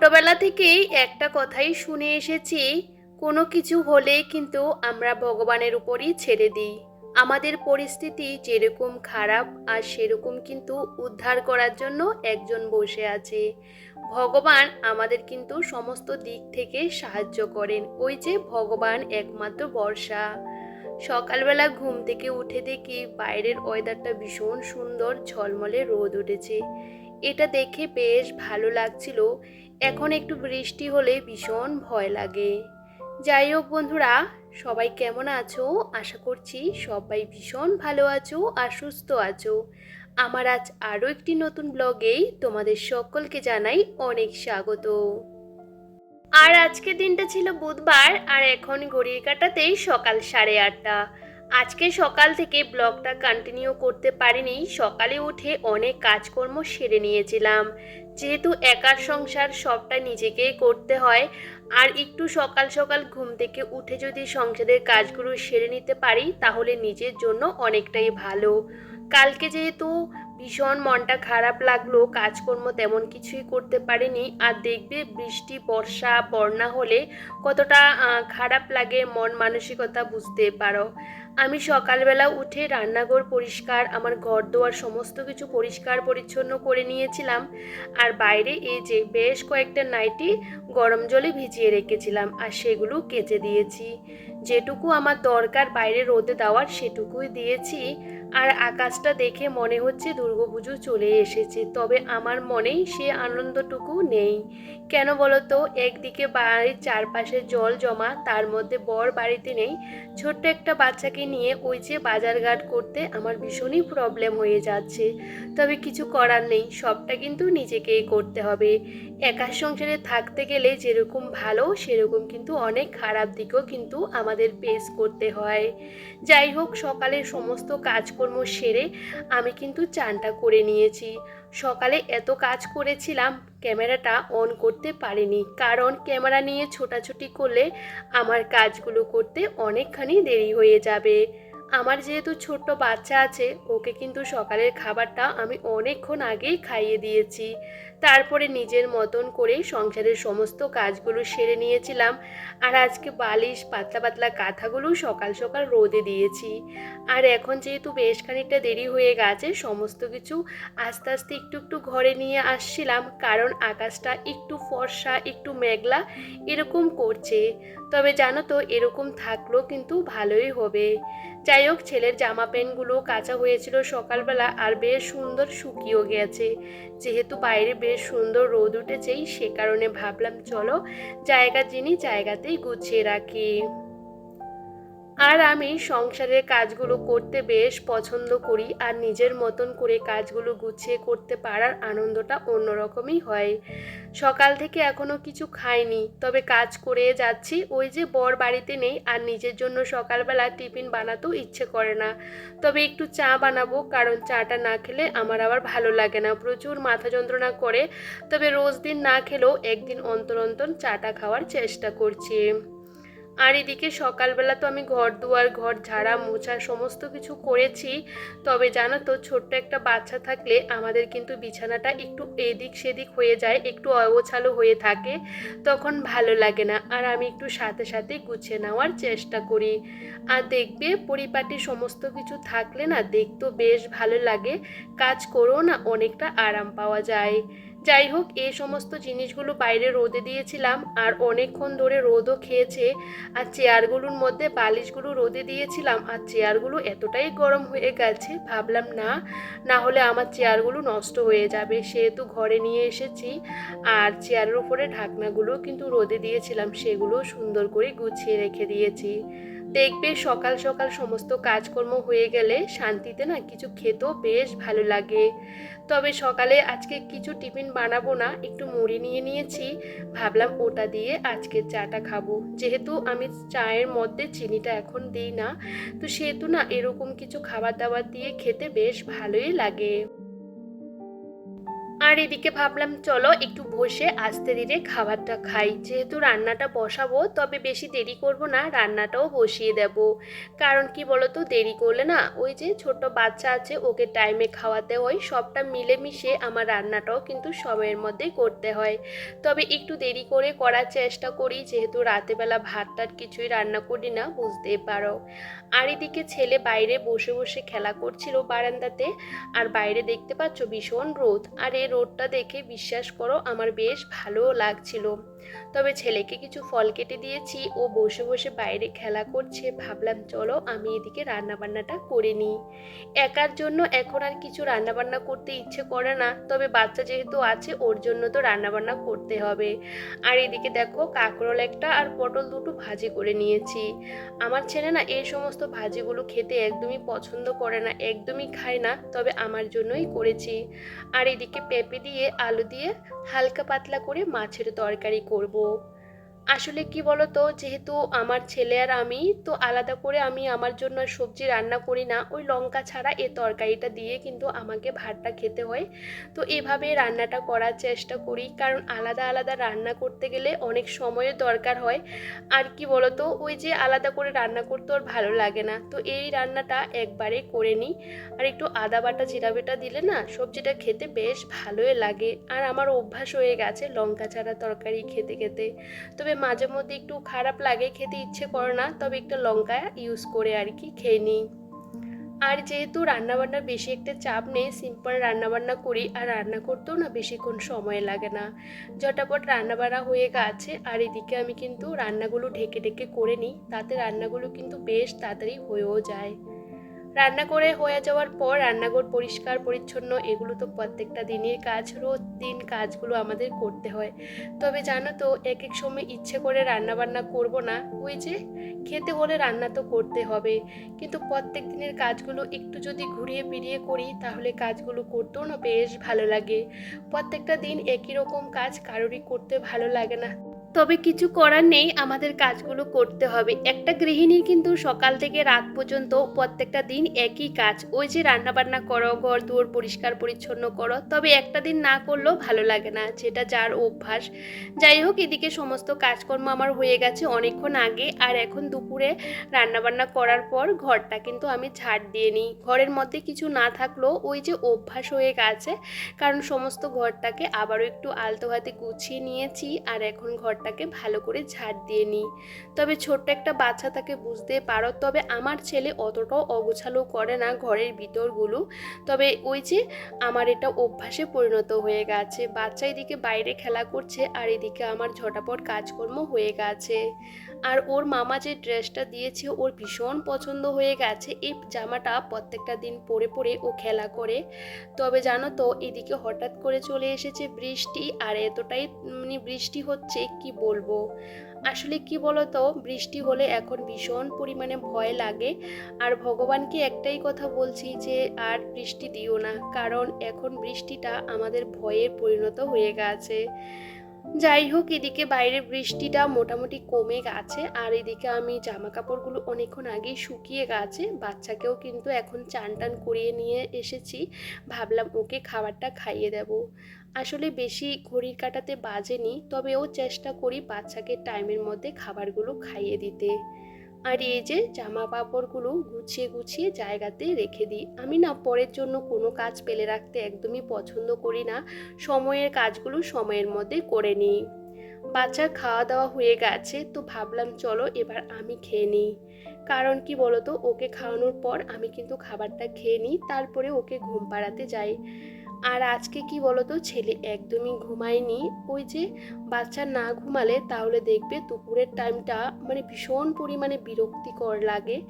থেকেই একটা কথাই শুনে এসেছি, কোনো কিছু হলে কিন্তু আমরা ভগবানের উপরই ছেড়ে দিই। আমাদের পরিস্থিতি যেরকম খারাপ, আর সেরকম কিন্তু উদ্ধার করার জন্য একজন বসে আছে। ভগবান আমাদের কিন্তু সমস্ত দিক থেকে সাহায্য করেন, ওই যে ভগবান একমাত্র বর্ষা সকালবেলা ঘুম থেকে উঠে দেখি বাইরের ওয়েদারটা ভীষণ সুন্দর, ঝলমলে রোদ উঠেছে। এটা দেখে বেশ ভালো লাগছিল। এখন একটু বৃষ্টি হলে ভীষণ ভয় লাগে। যাই হোক বন্ধুরা, সবাই কেমন আছো? আশা করছি সবাই ভীষণ ভালো আছো আর সুস্থ আছো। আমার আজ আরও একটি নতুন ব্লগেই তোমাদের সকলকে জানাই অনেক স্বাগত। আর আজকে দিনটা ছিল বুধবার, আর এখন ঘড়ির কাটাতেই সকাল সাড়ে আটটা। আজকে সকাল থেকে ব্লগটা কন্টিনিউ করতে পারিনি। সকালে উঠে অনেক কাজকর্ম সেরে নিয়েছিলাম। যেহেতু একার সংসার সবটা নিজেকেই করতে হয়, আর একটু সকাল সকাল ঘুম থেকে উঠে যদি সংসারের কাজগুলো সেরে নিতে পারি, তাহলে নিজের জন্য অনেকটাই ভালো। কালকে যেহেতু ভীষণ মনটা খারাপ লাগল, কাজকর্ম তেমন কিছুই করতে পারিনি। আর দেখবে বৃষ্টি, বর্ষা, বন্যা হলে কতটা খারাপ লাগে মন মানসিকতা বুঝতে পারো। আমি সকালবেলা উঠে রান্নাঘর পরিষ্কার, আমার ঘর দোয়ার সমস্ত কিছু পরিষ্কার পরিচ্ছন্ন করে নিয়েছিলাম। আর বাইরে এই যে বেশ কয়েকটা নাইটি গরম জলে ভিজিয়ে রেখেছিলাম, আর সেগুলো কেচে দিয়েছি। যেটুকু আমার দরকার বাইরে রোদে দেওয়ার, সেটুকুই দিয়েছি। আর আকাশটা দেখে মনে হচ্ছে দুর্গাপুজো চলে এসেছে, তবে আমার মনেই সে আনন্দটুকু নেই। কেন বলো তো একদিকে বাড়ির চারপাশে জল জমা, তার মধ্যে বর বাড়িতে নেই। ছোট্ট একটা বাচ্চাকে নিয়ে ওই যে বাজারঘাট করতে আমার ভীষণই প্রবলেম হয়ে যাচ্ছে। তবে কিছু করার নেই, সবটা কিন্তু নিজেকেই করতে হবে। একা সংসারে থাকতে গেলে যেরকম ভালো, সেরকম কিন্তু অনেক খারাপ দিকও কিন্তু আমাদের পেস করতে হয়। যাই হোক, সকালের সমস্ত কাজকর্ম সেরে আমি কিন্তু চানটা করে নিয়েছি। সকালে এত কাজ করেছিলাম, ক্যামেরাটা অন করতে পারিনি। কারণ ক্যামেরা নিয়ে ছোটাছুটি করলে আমার কাজগুলো করতে অনেকখানি দেরি হয়ে যাবে। আমার যেহেতু ছোট্ট বাচ্চা আছে, ওকে কিন্তু সকালের খাবারটা আমি অনেকক্ষণ আগেই খাইয়ে দিয়েছি। তারপরে নিজের মতন করে সংসারের সমস্ত কাজগুলো সেরে নিয়েছিলাম আর আজকে বালিশ, পাতলা পাতলা কাঁথাগুলো সকাল সকাল রোদে দিয়েছি। আর এখন যেহেতু বেশ খানিকটা দেরি হয়ে গেছে, সমস্ত কিছু আস্তে আস্তে একটু একটু ঘরে নিয়ে আসছিলাম, কারণ আকাশটা একটু ফর্সা, একটু মেঘলা এরকম করছে। তবে জানো তো, এরকম থাকলেও কিন্তু ভালোই হবে। যাই হোক, ছেলের জামা প্যান্টগুলো কাঁচা হয়েছিল সকালবেলা আর বেশ সুন্দর শুকিয়েও গেছে। যেহেতু বাইরে বেশ সুন্দর রোদ উঠেছেই, সে কারণে ভাবলাম, চলো জায়গা যিনি জায়গাতেই গুছিয়ে রাখি। আর আমি সংসারের কাজগুলো করতে বেশ পছন্দ করি আর নিজের মতন করে কাজগুলো গুছিয়ে করতে পারার আনন্দটা অন্যরকমই হয়। সকাল থেকে এখনও কিছু খাইনি, তবে কাজ করে যাচ্ছি, ওই যে বর বাড়িতে নেই আর নিজের জন্য সকালবেলা টিফিন বানাতেও ইচ্ছে করে না। তবে একটু চা বানাবো, কারণ চাটা না খেলে আমার আবার ভালো লাগে না। প্রচুর মাথা যন্ত্রণা করে, তবে রোজ দিন না খেলেও একদিন অন্তর অন্তর চাটা খাওয়ার চেষ্টা করছি। আর এদিকে সকালবেলা তো আমি ঘর দুয়ার, ঘর ঝাড়া, মোছা সমস্ত কিছু করেছি। তবে জানো তো, ছোট্ট একটা বাচ্চা থাকলে আমাদের কিন্তু বিছানাটা একটু এদিক সেদিক হয়ে যায়, একটু অগোছালো হয়ে থাকে। তখন ভালো লাগে না, আর আমি একটু সাথে সাথে গুছিয়ে নেওয়ার চেষ্টা করি। আর দেখবে, পরিপাটি সমস্ত কিছু থাকলে না, দেখতেও বেশ ভালো লাগে। কাজ করেও না অনেকটা আরাম পাওয়া যায়। যাই হোক এই সমস্ত জিনিসগুলো বাইরে রোদে দিয়েছিলাম আর অনেকক্ষণ ধরে রোদও খেয়েছে আর চেয়ারগুলোর মধ্যে বালিশগুলো রোদে দিয়েছিলাম আর চেয়ারগুলো এতটাই গরম হয়ে গেছে, ভাবলাম না না হলে আমার চেয়ারগুলো নষ্ট হয়ে যাবে। সেহেতু ঘরে নিয়ে এসেছি আর চেয়ারের উপরে ঢাকনাগুলো কিন্তু রোদে দিয়েছিলাম, সেগুলো সুন্দর করে গুছিয়ে রেখে দিয়েছি। দেখবে সকাল সকাল সমস্ত কাজকর্ম হয়ে গেলে শান্তিতে না কিছু খেতেও বেশ ভালো লাগে। তবে সকালে আজকে কিছু টিফিন বানাবো না, একটু মুড়ি নিয়ে নিয়েছি। ভাবলাম ওটা দিয়ে আজকে চাটা খাব। যেহেতু আমি চায়ের মধ্যে চিনিটা এখন দিই না, তো সেহেতু না এরকম কিছু খাবার দাবার দিয়ে খেতে বেশ ভালোই লাগে। আর এদিকে ভাবলাম, চলো একটু বসে আস্তে ধীরে খাবারটা খাই। যেহেতু রান্নাটা বসাবো, তবে বেশি দেরি করব না, রান্নাটাও বসিয়ে দেব। কারণ কি বলতো, দেরি করলে না, ওই যে ছোট বাচ্চা আছে, ওকে টাইমে খাওয়াতে হয়, সবটা মিলেমিশে আমার রান্নাটাও কিন্তু সময়ের মধ্যেই করতে হয়। তবে একটু দেরি করে করার চেষ্টা করি, যেহেতু রাতেবেলা ভাত টাত কিছুই রান্না করি না, বুঝতেই পারো। আর এদিকে ছেলে বাইরে বসে বসে খেলা করছিল বারান্দাতে, আর বাইরে দেখতে পাচ্ছ ভীষণ রোদ। আর এই রোদটা দেখে বিশ্বাস করো, আমার বেশ ভালো লাগছিল। তবে ছেলেকে কিছু ফল কেটে দিয়েছি, ও বসে বসে বাইরে খেলা করছে। ভাবলাম, চলো আমি এদিকে রান্নাবান্নাটা করে নিই। একার জন্য এখন আর কিছু রান্নাবান্না করতে ইচ্ছে করে না, তবে বাচ্চা যেহেতু আছে, ওর জন্য তো রান্নাবান্না করতে হবে। আর এদিকে দেখো, কাঁকরোল একটা আর পটল দুটো ভাজি করে নিয়েছি। আমার ছেলে না, এই সমস্ত ভাজিগুলো খেতে একদমই পছন্দ করে না, একদমই খায় না, তবে আমার জন্যই করেছি। আর এদিকে পেঁপে দিয়ে আলু দিয়ে হালকা পাতলা করে মাছের তরকারি করব। আসলে কি বলতো, যেহেতু আমার ছেলে আর আমি, তো আলাদা করে আমি আমার জন্য সবজি রান্না করি না। ওই লঙ্কা ছাড়া এ তরকারিটা দিয়ে কিন্তু আমাকে ভাতটা খেতে হয়। তো এভাবে রান্নাটা করার চেষ্টা করি। কারণ আলাদা আলাদা রান্না করতে গেলে অনেক সময়ের দরকার হয়। আর কি বলতো, ওই যে আলাদা করে রান্না করতে ওর ভালো লাগে না। তো এই রান্নাটা একবারে করে নিই। আর একটু আদা বাটা, জিরা বাটা দিলে না, সবজিটা খেতে বেশ ভালোই লাগে। আর আমার অভ্যাস হয়ে গেছে লঙ্কা ছাড়া তরকারি খেতে খেতে। তবে মাঝে মধ্যে একটু খারাপ লাগে, খেতে ইচ্ছে করে না, তবে একটু লঙ্কা ইউজ করে আর কি খেয়ে নিই। আর যেহেতু রান্নাবান্নার বেশি একটা চাপ নেই সিম্পল রান্নাবান্না করি, আর রান্না করতেও না বেশিক্ষণ সময় লাগে না। ঝটাপট রান্নাবান্না হয়ে গেছে, আর এদিকে আমি কিন্তু রান্নাগুলো ঢেকে ঢেকে করে নিই, তাতে রান্নাগুলো কিন্তু বেশ তাড়াতাড়ি হয়েও যায়। রান্না করে হয়ে যাওয়ার পর রান্নাঘর পরিষ্কার, পরিচ্ছন্ন, এগুলো তো প্রত্যেকটা দিনের কাজ, রোজ দিন কাজগুলো আমাদের করতে হয়। তবে জানো তো এক এক সময় ইচ্ছে করে রান্না বান্না করব না, ওই যে খেতে হলে রান্না তো করতে হবে। কিন্তু প্রত্যেক দিনের কাজগুলো একটু যদি ঘুরিয়ে ফিরিয়ে করি, তাহলে কাজগুলো করতেও না বেশ ভালো লাগে। প্রত্যেকটা দিন একই রকম কাজ কারোরই করতে ভালো লাগে না। তবে কিছু করার নেই, আমাদের কাজগুলো করতে হবে। একটা গৃহিণীর কিন্তু সকাল থেকে রাত পর্যন্ত প্রত্যেকটা দিন একই কাজ। ওই যে রান্না বান্না করো, ঘর দুয়ার পরিষ্কার পরিচ্ছন্ন করো, তবে একটা দিন না করলেও ভালো লাগে না যেটা যার অভ্যাস। যাই হোক, এদিকে সমস্ত কাজকর্ম আমার হয়ে গেছে অনেকক্ষণ আগে, আর এখন দুপুরে রান্নাবান্না করার পর ঘরটা কিন্তু আমি ছাড় দিয়ে নিই। ঘরের মধ্যে কিছু না থাকলেও ওই যে অভ্যাস হয়ে গেছে, কারণ সমস্ত ঘরটাকে আবারও একটু আলতো হাতে গুছিয়ে নিয়েছি, আর এখন ঘরটাকে ভালো করে ঝাড় দিয়ে নিই। তবে ছোট্ট একটা বাচ্চা তাকে বুঝতে পারো, তবে আমার ছেলে অতটাও অগোছালো করে না ঘরের ভিতরগুলো। তবে ওই যে আমার এটা অভ্যাসে পরিণত হয়ে গেছে। বাচ্চা এদিকে বাইরে খেলা করছে আর এদিকে আমার ঝটাপট কাজকর্ম হয়ে গেছে। আর ওর মামা যে ড্রেসটা দিয়েছে ওর ভীষণ পছন্দ হয়ে গেছে। এই জামাটা প্রত্যেকটা দিন পরে পরে ও খেলা করে। তবে জানো তো, এদিকে হঠাৎ করে চলে এসেছে বৃষ্টি আর এতটাই মানে বৃষ্টি হচ্ছে কি বলব? আসলে কি বলতো, বৃষ্টি হলে এখন ভীষণ পরিমাণে ভয় লাগে। আর ভগবানকে একটাই কথা বলছি যে, আর বৃষ্টি দিও না। কারণ এখন বৃষ্টিটা আমাদের ভয়ে পরিণত হয়ে গেছে। যাই হোক, এদিকে বাইরে বৃষ্টিটা মোটামুটি কমে গেছে, আর এদিকে আমি জামা কাপড়গুলো অনেকক্ষণ আগেই শুকিয়ে গেছে। বাচ্চাকেও কিন্তু এখন চান টান করিয়ে নিয়ে এসেছি। ভাবলাম ওকে খাবারটা খাইয়ে দেব। আসলে বেশি ঘড়ির কাটাতে বাজেনি, তবে ও চেষ্টা করি বাচ্চাকে টাইমের মধ্যে খাবারগুলো খাইয়ে দিতে। আর এই যে জামা কাপড়গুলো গুছিয়ে গুছিয়ে জায়গাতে রেখে দিই। আমি না পরের জন্য কোনো কাজ পেলে রাখতে একদমই পছন্দ করি না। সময়ের কাজগুলো সময়ের মধ্যে করে নিই। বাচ্চার খাওয়া দাওয়া হয়ে গেছে, তো ভাবলাম চলো এবার আমি খেয়ে নিই। কারণ কি বলতো, ওকে খাওয়ানোর পর আমি কিন্তু খাবারটা খেয়ে নিই, তারপরে ওকে ঘুম পাড়াতে যাই। আর আজকে কি বলতো, ছেলে একদমই ঘুমায়নি। ওই যে বাচ্চা না ঘুমালে তাহলে দেখবে দুপুরের টাইমটা মানে ভীষণ পরিমাণে বিরক্তিকর লাগে।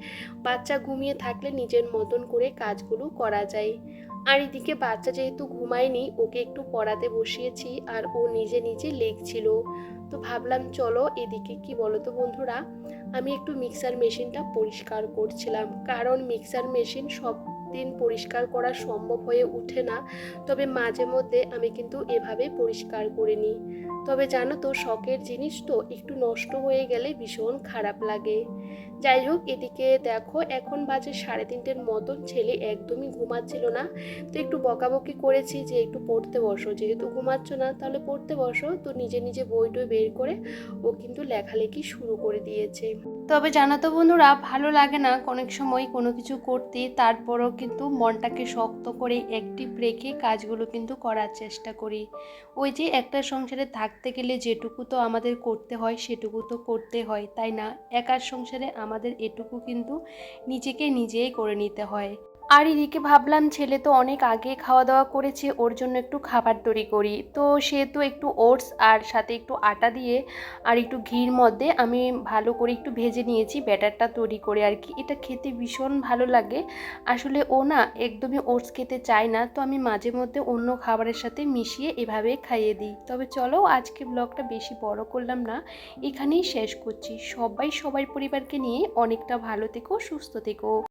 বাচ্চা ঘুমিয়ে থাকলে নিজের মতন করে কাজগুলো করা যায়। আর এদিকে বাচ্চা যেহেতু ঘুমায়নি, ওকে একটু পড়াতে বসিয়েছি আর ও নিজে নিজে লেখছিল তো ভাবলাম চলো এদিকে কি বলো তো বন্ধুরা, আমি একটু মিক্সার মেশিনটা পরিষ্কার করছিলাম। কারণ মিক্সার মেশিন সব প্রত্যেকদিন পরিষ্কার করা সম্ভব হয়ে ওঠে না, তবে মাঝে মধ্যে আমি কিন্তু এভাবে পরিষ্কার করে নিই। তবে জানো তো, শখের জিনিস তো একটু নষ্ট হয়ে গেলে ভীষণ খারাপ লাগে। যাই হোক, এদিকে দেখো, এখন বাজে সাড়ে তিনটের মতন, ছেলে একদমই ঘুমাচ্ছিল না। তো একটু বকাবকি করেছি যে একটু পড়তে বসো। যেহেতু ঘুমাচ্ছ না, তাহলে পড়তে বসো। তো নিজে নিজে বই টই বের করে ও কিন্তু লেখালেখি শুরু করে দিয়েছে। তবে জানো তো বন্ধুরা, ভালো লাগে না অনেক সময় কোনো কিছু করতে, তারপরও কিন্তু মনটাকে শক্ত করে অ্যাক্টিভ রেখে কাজগুলো কিন্তু করার চেষ্টা করি। ওই যে একটা সংসারে থাকতে গেলে যেটুকু তো আমাদের করতে হয়, সেটুকু তো করতে হয়, তাই না? একার সংসারে আমাদের এটুকু কিন্তু নিজেকে নিজেই করে নিতে হয়। আর এদিকে ভাবলাম ছেলে তো অনেক আগে খাওয়া দাওয়া করেছে, ওর জন্য একটু খাবার তৈরি করি। তো সে তো একটু ওটস আর সাথে একটু আটা দিয়ে আর একটু ঘির মধ্যে আমি ভালো করে একটু ভেজে নিয়েছি, ব্যাটারটা তৈরি করে আর কি। এটা খেতে ভীষণ ভালো লাগে। আসলে ও না একদমই ওটস খেতে চায় না, তো আমি মাঝে মধ্যে অন্য খাবারের সাথে মিশিয়ে এভাবে খাইয়ে দিই। তবে চলো আজকে ব্লগটা বেশি বড় করলাম না, এখানেই শেষ করছি। সবাই সবার পরিবারকে নিয়ে অনেকটা ভালো থেকো, সুস্থ থেকো।